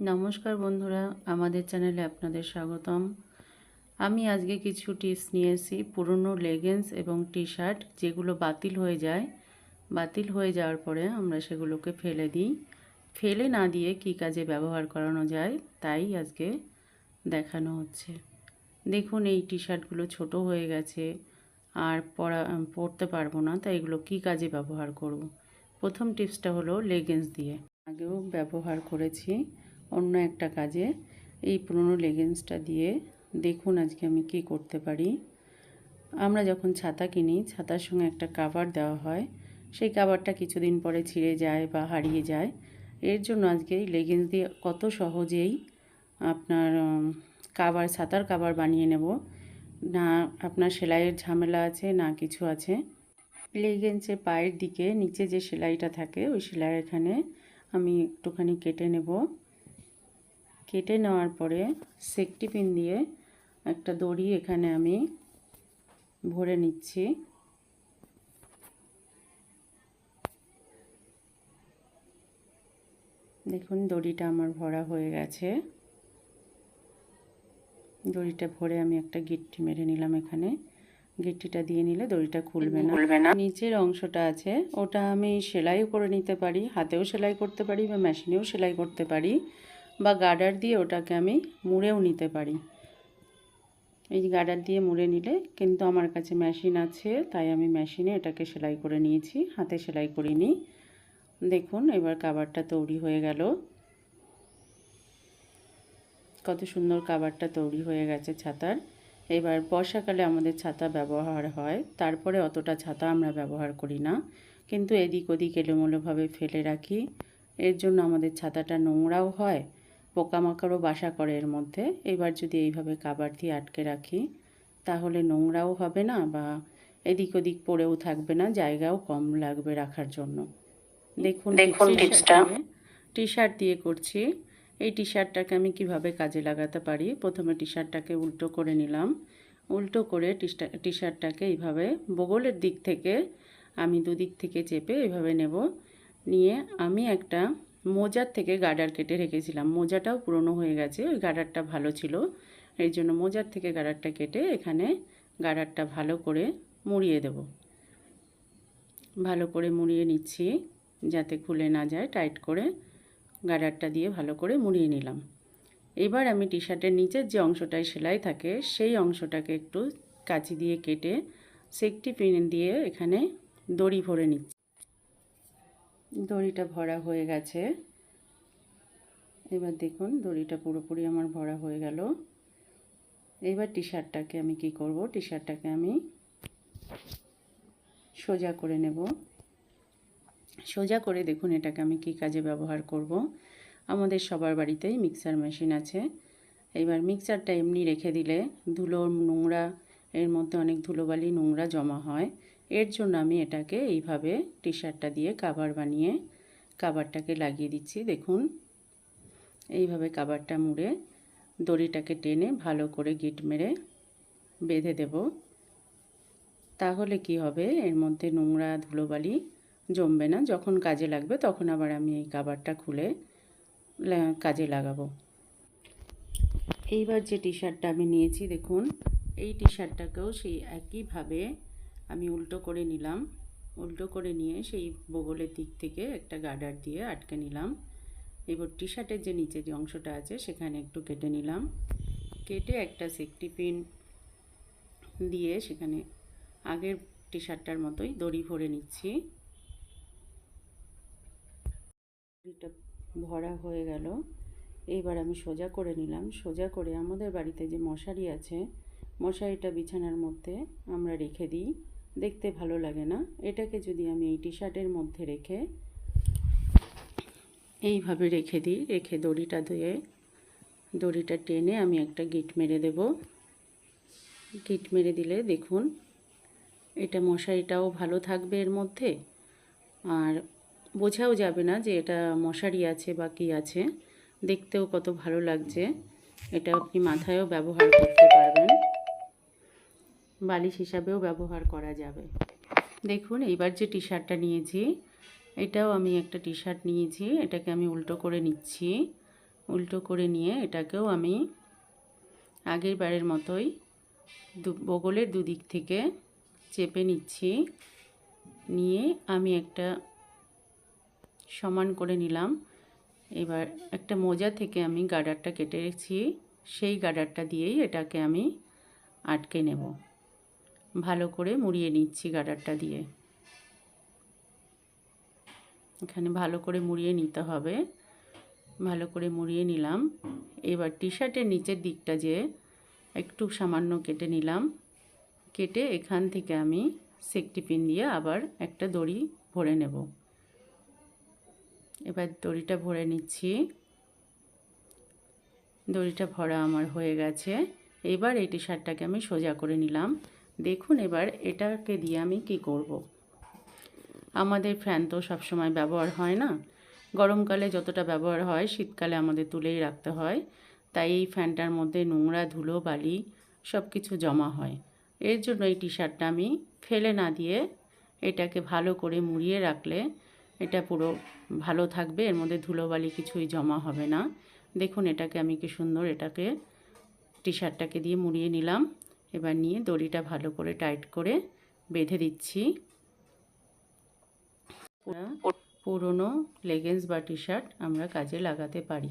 নমস্কার বন্ধুরা, আমাদের চ্যানেলে আপনাদের স্বাগতম। আমি আজকে কিছু টিপস নিয়ে এসেছি। পুরনো লেগিংস এবং টি শার্ট যেগুলো বাতিল হয়ে যায়, বাতিল হয়ে যাওয়ার পরে আমরা সেগুলোকে ফেলে দিই। ফেলে না দিয়ে কী কাজে ব্যবহার করানো যায়, তাই আজকে দেখানো হচ্ছে। দেখুন, এই টি শার্টগুলো ছোট হয়ে গেছে, আর পরা, পরতে পারব না, তাই এগুলো কী কাজে ব্যবহার করব। প্রথম টিপসটা হলো লেগিংস দিয়ে। আগেও ব্যবহার করেছি। অন্য একটা কাজে এই পুরনো লেগিংসটা দিয়ে দেখুন আজকে আমি কি করতে পারি। আমরা যখন ছাতা কিনি, ছাতার সঙ্গে একটা কাভার দেওয়া হয়। সেই কাভারটা কিছুদিন পরে ছিঁড়ে যায় বা হারিয়ে যায়। এর জন্য আজকে এই দিয়ে কত সহজেই আপনার কাভার ছাতার কাভার বানিয়ে নেব। না আপনার সেলাইয়ের ঝামেলা আছে, না কিছু আছে। লেগিংসের পায়ের দিকে, নিচে যে সেলাইটা থাকে, ওই সেলাই এখানে আমি একটুখানি কেটে নেব। কেটে নেওয়ার পরে সেকটি পিন দিয়ে একটা দড়ি এখানে আমি ভরে নিচ্ছি। দেখুন দড়িটা আমার ভরা হয়ে গেছে। দড়িটা ভরে আমি একটা গিট্টি মেরে নিলাম এখানে। গিট্টিটা দিয়ে নিলে দড়িটা খুলবে না। খুলবে না। নিচের অংশটা আছে। ওটা আমি সেলাইও করে নিতে পারি হাতেও সেলাই করতে পারি বা মেশিনেও সেলাই করতে পারি। বা গার্ডার দিয়ে ওটাকে আমি মুড়েও নিতে পারি। এই গার্ডার দিয়ে মুড়ে নিলে কিন্তু আমার কাছে মেশিন আছে, তাই আমি মেশিনে এটাকে সেলাই করে নিয়েছি, হাতে সেলাই করিনি দেখুন, এবার কাবারটা তৈরি হয়ে গেল। কত সুন্দর কাবারটা তৈরি হয়ে গেছে ছাতার। এবার বর্ষাকালে আমাদের ছাতা ব্যবহার হয়, তারপরে অতটা ছাতা আমরা ব্যবহার করি না। কিন্তু এদিক ওদিক এলোমেলোভাবে ফেলে রাখি। এর জন্য আমাদের ছাতাটা নোংরাও হয় পোকামাকড়ও বাসা করে এর মধ্যে। এবার যদি এইভাবে কাবার দিয়ে আটকে রাখি তাহলে নোংরাও হবে না বা এদিক ওদিক পড়েও থাকবে না জায়গাও কম লাগবে রাখার জন্য। দেখুন দেখুন টিপসটা। টি শার্ট দিয়ে করছি। এই টি শার্টটাকে আমি কীভাবে কাজে লাগাতে পারি? প্রথমে টি শার্টটাকে উল্টো করে নিলাম। উল্টো করে টি শার্টটাকে এইভাবে বগলের দিক থেকে আমি দুদিক থেকে চেপে এইভাবে নেব। নিয়ে আমি একটা মোজার থেকে গার্ডার কেটে রেখেছিলাম। মোজাটাও পুরনো হয়ে গেছে, ওই গার্ডারটা ভালো ছিল। এই জন্য মোজার থেকে গার্ডারটা কেটে এখানে গার্ডারটা ভালো করে মুড়িয়ে দেব। ভালো করে মুড়িয়ে নিচ্ছি, যাতে খুলে না যায়, টাইট করে গার্ডারটা দিয়ে ভালো করে মুড়িয়ে নিলাম। এবার আমি টি শার্টের নিচের যে অংশটায় সেলাই থাকে, সেই অংশটাকে একটু কাঁচি দিয়ে কেটে সেকটি পিন দিয়ে এখানে দড়ি ভরে নিচ্ছি। দড়িটা ভরা হয়ে গেছে। এবার দেখুন, দড়িটা পুরোপুরি আমার ভরা হয়ে গেল। এবার টি শার্টটাকে আমি কি করব? টি শার্টটাকে আমি সোজা করে নেব। সোজা করে দেখুন, এটাকে আমি কি কাজে ব্যবহার করব? আমাদের সবার বাড়িতেই মিক্সার মেশিন আছে। এবার মিক্সারটা এমনি রেখে দিলে ধুলো নোংরা, এর মধ্যে অনেক ধুলোবালি নোংরা জমা হয়। এর জন্য আমি এটাকে এইভাবে টি শার্টটা দিয়ে কাভার বানিয়ে কাভারটাকে লাগিয়ে দিচ্ছি, দেখুন। এইভাবে কাভারটা মুড়ে দড়িটাকে টেনে ভালো করে গিট মেরে বেঁধে দেব। তাহলে কি হবে? এর মধ্যে নোংরা ধুলোবালি জমবে না। যখন কাজে লাগবে তখন আবার আমি এই কাভারটা খুলে কাজে লাগাবো। এইবার যে টি শার্টটা আমি নিয়েছি, দেখুন, এই টি শার্টটাকেও সেই একইভাবে আমি উল্টো করে নিলাম। উল্টো করে নিয়ে সেই বগলের দিক থেকে একটা গার্ডার দিয়ে আটকে নিলাম। এবার টি শার্টের যে নিচে যে অংশটা আছে, সেখানে একটু কেটে নিলাম। কেটে একটা সেফটি পিন দিয়ে সেখানে আগের টি শার্টটার মতোই দড়ি ভরে নিচ্ছি। দড়িটা ভরা হয়ে গেল। এইবার আমি সোজা করে নিলাম। সোজা করে আমাদের বাড়িতে যে মশারি আছে, মশারিটা বিছানার মধ্যে আমরা রেখে দিই। দেখতে ভালো লাগে না। এটাকে যদি আমি এই টি শার্টের মধ্যে রেখে এইভাবে রেখে দিই, রেখে দড়িটা ধুয়ে দড়িটা টেনে আমি একটা গিট মেরে দেব। গিট মেরে দিলে দেখুন, এটা মশারিটাও ভালো থাকবে এর মধ্যে। আর বোঝাও যাবে না যে এটা মশারি আছে বা কী আছে। দেখতেও কত ভালো লাগছে। এটা আপনি মাথায়ও ব্যবহার করতে পারবেন। বালিশ হিসাবেও ব্যবহার করা যাবে। দেখুন, এইবার যে টি শার্টটা নিয়েছি, এটাও আমি একটা টি শার্ট নিয়েছি, এটাকে আমি উল্টো করে নিচ্ছি। উল্টো করে নিয়ে এটাকেও আমি আগের বারের মতোই বগলের দুদিক থেকে চেপে নিচ্ছি। নিয়ে আমি একটা সমান করে নিলাম। এবার একটা মোজা থেকে আমি গার্ডারটা কেটে রেখেছি, সেই গার্ডারটা দিয়েই এটাকে আমি আটকে নেব। ভালো করে মুড়িয়ে নিচ্ছি গার্ডারটা দিয়ে। এখানে ভালো করে মুড়িয়ে নিতে হবে। ভালো করে মুড়িয়ে নিলাম। এবার টি শার্টের নিচের দিকটা যে একটু সামান্য কেটে নিলাম। কেটে এখান থেকে আমি সেকটি পিন দিয়ে আবার একটা দড়ি ভরে নেব। এবার দড়িটা ভরে নিচ্ছি। দড়িটা ভরা আমার হয়ে গেছে। এবার এই টি শার্টটাকে আমি সোজা করে নিলাম। দেখুন এবার এটাকে দিয়ে আমি কি করব। আমাদের ফ্যান তো সবসময় ব্যবহার হয় না। গরমকালে যতটা ব্যবহার হয়, শীতকালে আমাদের তুলেই রাখতে হয়। তাই এই ফ্যানটার মধ্যে নোংরা ধুলো, বালি সব কিছু জমা হয়। এর জন্য এই টি শার্টটা আমি ফেলে না দিয়ে এটাকে ভালো করে মুড়িয়ে রাখলে এটা পুরো ভালো থাকবে, এর মধ্যে ধুলোবালি কিছুই জমা হবে না। দেখুন এটাকে আমি কি সুন্দর এটাকে টি শার্টটাকে দিয়ে মুড়িয়ে নিলাম। এবার নিয়ে দড়িটা ভালো করে টাইট করে বেঁধে দিচ্ছি। পুরনো লেগেন্স বা টি শার্ট আমরা কাজে লাগাতে পারি।